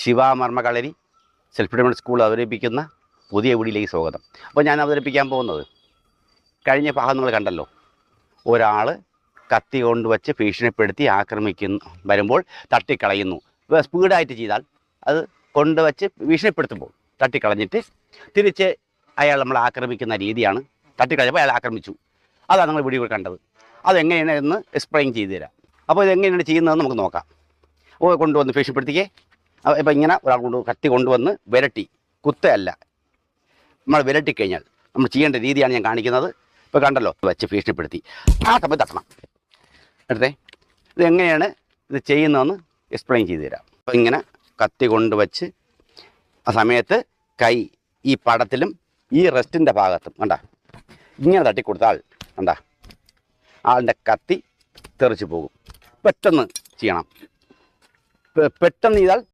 Shivamarma Kalari self defence school അവതരിപ്പിക്കുന്ന പുതിയ വീടിലേക്ക് സ്വാഗതം. അപ്പോൾ ഞാൻ അവതരിപ്പിക്കാൻ പോകുന്നത് കഴിഞ്ഞ ഭാഗം നിങ്ങൾ കണ്ടല്ലോ ഒരാൾ കത്തി കൊണ്ടുവച്ച് ഭീഷണിപ്പെടുത്തി ആക്രമിക്കുന്നു വരുമ്പോൾ തട്ടിക്കളയുന്നു. സ്പീഡായിട്ട് ചെയ്താൽ അത് കൊണ്ടുവച്ച് ഭീഷണിപ്പെടുത്തുമ്പോൾ തട്ടിക്കളഞ്ഞിട്ട് തിരിച്ച് അയാൾ നമ്മൾ ആക്രമിക്കുന്ന രീതിയാണ് തട്ടിക്കളഞ്ഞപ്പോൾ അയാൾ ആക്രമിച്ചു. അതാണ് നമ്മൾ വീഡിയോ കണ്ടത്. അതെങ്ങനെയാണ് എന്ന് എക്സ്പ്ലെയിൻ ചെയ്തു തരാം അപ്പോൾ ഇതെങ്ങനെയാണ് ചെയ്യുന്നതെന്ന് നമുക്ക് നോക്കാം. ഓ കൊണ്ടുവന്ന് ഭീഷണിപ്പെടുത്തിക്കേ. ഇപ്പം ഇങ്ങനെ ഒരാൾ കൊണ്ട് കത്തി കൊണ്ടുവന്ന് വിരട്ടി. കുത്തയല്ല. നമ്മൾ വിരട്ടി കഴിഞ്ഞാൽ നമ്മൾ ചെയ്യേണ്ട രീതിയാണ് ഞാൻ കാണിക്കുന്നത്. ഇപ്പോൾ കണ്ടല്ലോ വെച്ച് ഭീഷണിപ്പെടുത്തി. ആ സമയത്ത് തട്ടണം എടുത്തേ ഇത് എങ്ങനെയാണ് ഇത് ചെയ്യുന്നതെന്ന് എക്സ്പ്ലെയിൻ ചെയ്തു തരാം. അപ്പോൾ ഇങ്ങനെ കത്തി കൊണ്ട് വച്ച് ആ സമയത്ത് കൈ ഈ പടത്തിലും ഈ റെസ്റ്റിന്റെ ഭാഗത്തും കണ്ട? ഇങ്ങനെ തട്ടിക്കൊടുത്താൽ കണ്ട? ആളിന്റെ കത്തി തെറിച്ച് പോകും. പെട്ടെന്ന് ചെയ്യണം. പെട്ടെന്ന് ചെയ്താൽ